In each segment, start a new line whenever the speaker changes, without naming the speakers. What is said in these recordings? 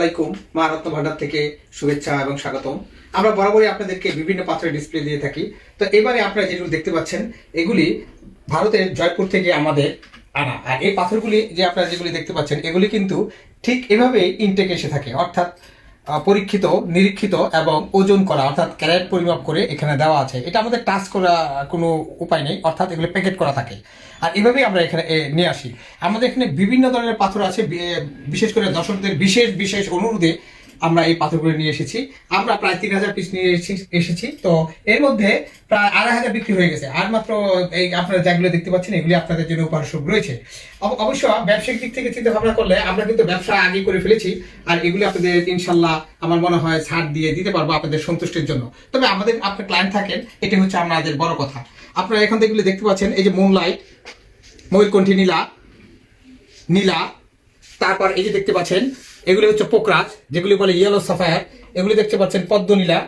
আলাইকুম। মা রত্ন ভান্ডার থেকে শুভেচ্ছা এবং স্বাগতম। আমরা বরাবরই আপনাদেরকে বিভিন্ন পাত্রে ডিসপ্লে দিয়ে থাকি। তো এবারে আপনারা যেগুলো দেখতে পাচ্ছেন, এগুলি ভারতের জয়পুর থেকে আমাদের আনা। আর এই পাথরগুলি যে আপনারা যেগুলি দেখতে পাচ্ছেন, এগুলি কিন্তু ঠিক এভাবেই ইনটেক এসে থাকে। অর্থাৎ পরীক্ষিত, নিরীক্ষিত এবং ওজন করা, অর্থাৎ ক্যারেট পরিমাপ করে এখানে দেওয়া আছে। এটা আমাদের টাচ করা কোনো উপায় নেই, অর্থাৎ এগুলো প্যাকেট করা থাকে। আর এভাবেই আমরা এখানে নিয়ে আসি। আমাদের এখানে বিভিন্ন ধরনের পাথর আছে বিশেষ করে দর্শকদের বিশেষ বিশেষ অনুরোধে আমরা এই পাথরগুলো নিয়ে এসেছি। আমরা প্রায় তিন হাজার পিস নিয়ে এসেছি- তো এর মধ্যে প্রায় আড়াই হাজার বিক্রি হয়ে গেছে। আর মাত্র এই আপনারা যেগুলো দেখতে পাচ্ছেন, এগুলি আপনাদের জন্য উপহার স্বরূপ রয়েছে। অব- অবশ্য ব্যবসায়িক দিক থেকে চিন্তা ভাবনা করলে আমরা কিন্তু ব্যবসা আগে করে ফেলেছি আর এগুলি আপনাদের ইনশাল্লাহ আমার মনে হয় ছাড় দিয়ে দিতে পারব আপনাদের সন্তুষ্টির জন্য। তবে আমাদের আপনার ক্লায়েন্ট থাকেন, এটা হচ্ছে আমাদের বড় কথা। আপনারা এখান থেকে দেখতে পাচ্ছেন, এই যে মুনলাইট ময়ূরকণ্ঠী নীলা নীলা তারপর এই যে দেখতে পাচ্ছেন, এগুলি হচ্ছে পোকরাজ, যেগুলি বলে ইয়েলো সাফায়ার এগুলি দেখতে পাচ্ছেন পদ্মনীলা,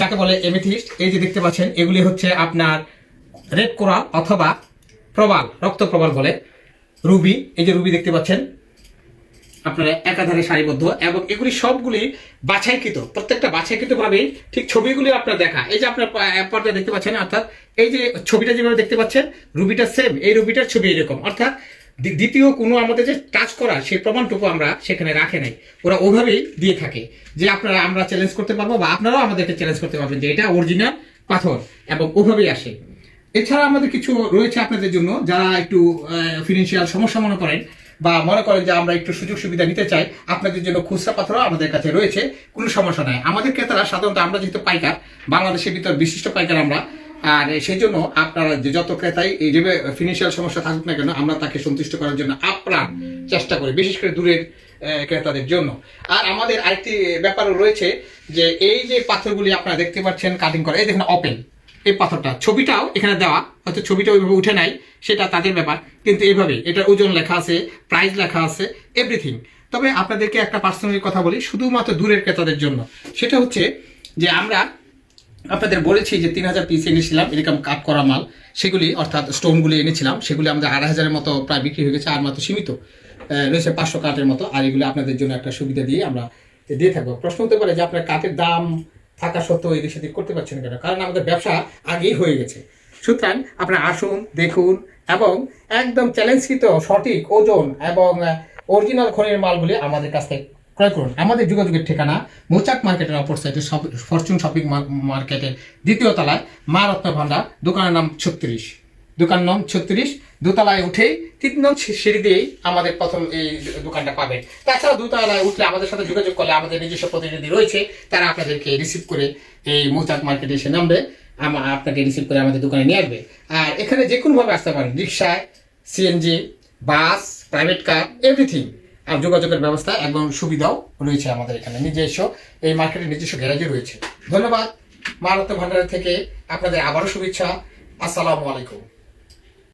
যাকে বলে এমেথিস্ট এই যে দেখতে পাচ্ছেন, এগুলি হচ্ছে আপনার রেড কোরাল অথবা প্রবাল, রক্ত প্রবাল বলে, রুবি। এই যে রুবি দেখতে পাচ্ছেন, আপনারা একাধারে সারিবদ্ধ এবং এগুলি সবগুলি বাছাইকৃত, প্রত্যেকটা বাছাইকৃত ভাবে ঠিক ছবিগুলি আপনার দেখা। এই যে আপনার পর্দায় দেখতে পাচ্ছেন, অর্থাৎ এই যে ছবিটা যেভাবে দেখতে পাচ্ছেন, রুবিটা সেম এই রুবিটার ছবি এরকম। অর্থাৎ দ্বিতীয় কোনো আমাদের যে কাজ করা, সেই প্রমাণটুকু আমরা সেখানে রাখে নাই। ওরা ওভাবেই দিয়ে থাকে যে আপনারা আমরা চ্যালেঞ্জ করতে পারব বা আপনারাও আমাদেরকে চ্যালেঞ্জ করতে পারবেন যে এটা অরিজিনাল পাথর এবং ওভাবেই আসে। এছাড়া আমাদের কিছু রয়েছে আপনাদের জন্য যারা একটু ফিনান্সিয়াল সমস্যা মনে করেন বা মনে করেন যে আমরা একটু সুযোগ সুবিধা নিতে চাই, আপনাদের জন্য খুচরা পাথরও আমাদের কাছে রয়েছে, কোনো সমস্যা নাই। আমাদের ক্রেতারা সাধারণত আমরা যেহেতু পাইকার, বাংলাদেশের ভিতর বিশিষ্ট পাইকার আমরা আর সেই জন্য আপনারা যে যত ক্রেতাই এই যে ফিনান্সিয়াল সমস্যা থাকুক না কেন, আমরা তাকে সন্তুষ্ট করার জন্য আপ্রাণ চেষ্টা করি, বিশেষ করে দূরের ক্রেতাদের জন্য। আর আমাদের আরেকটি ব্যাপারও রয়েছে যে এই যে পাথরগুলি আপনারা দেখতে পাচ্ছেন কাটিং করা, এই দেখুন ওপেন এই পাথরটা। ছবিটাও এখানে দেওয়া, হয়তো ছবিটা ওইভাবে উঠে নাই, সেটা তাদের ব্যাপার, কিন্তু এইভাবে এটা ওজন লেখা আছে প্রাইস লেখা আছে এভরিথিং তবে আপনাদেরকে একটা পার্সোনালি কথা বলি, শুধুমাত্র দূরের ক্রেতাদের জন্য। সেটা হচ্ছে যে আমরা আপনাদের বলেছি যে তিন হাজার পিস এনেছিলাম, এরকম কাট করা মাল। সেগুলি, অর্থাৎ স্টোনগুলি এনেছিলাম। সেগুলি আমাদের আড়াই হাজারের মতো প্রায় বিক্রি হয়ে গেছে, আর মাত্র সীমিত। রয়েছে পাঁচশো কাঠের মতো, আর এগুলো আপনাদের জন্য একটা সুবিধা দিয়ে আমরা দিয়ে থাকব। প্রশ্ন হতে পারে যে আপনার কাঠের দাম থাকা সত্ত্বেও এদিক সেদিক করতে পারছেন কেন? কারণ আমাদের ব্যবসা আগেই হয়ে গেছে। সুতরাং আপনারা আসুন, দেখুন, এবং একদম চ্যালেঞ্জকৃত সঠিক ওজন এবং, অরিজিনাল খনির মালগুলি আমাদের কাছ থেকে ক্রয় করুন। আমাদের যোগাযোগের ঠিকানা মৌচাক মার্কেটের অপর সাইডে ফরচুন শপিং মার্কেটের দ্বিতীয় তলায় মা রত্ন ভান্ডার দোকানের নাম ছত্রিশ। দোকান নাম ছত্রিশ, দোতলায় উঠেই তিন নং সিঁড়ি দিয়েই আমাদের প্রথম এই দোকানটা পাবেন। তাছাড়া দোতলায় উঠলে আমাদের সাথে যোগাযোগ করলে আমাদের নিজস্ব প্রতিনিধি রয়েছে, তারা আপনাদেরকে রিসিভ করে এই মৌচাক মার্কেটে এসে নামবে আপনাকে রিসিভ করে আমাদের দোকানে নিয়ে আসবে। আর এখানে যে কোনোভাবে আসতে পারেন, রিক্সায় CNG bus private car everything যোগাযোগের ব্যবস্থা এবং সুবিধাও রয়েছে আমাদের এখানে। নিজস্ব, এই মার্কেটের নিজস্ব গ্যারাজও রয়েছে। ধন্যবাদ। মারত্ব ভান্ডারের থেকে আপনাদের আবারও শুভেচ্ছা। আসসালামু আলাইকুম।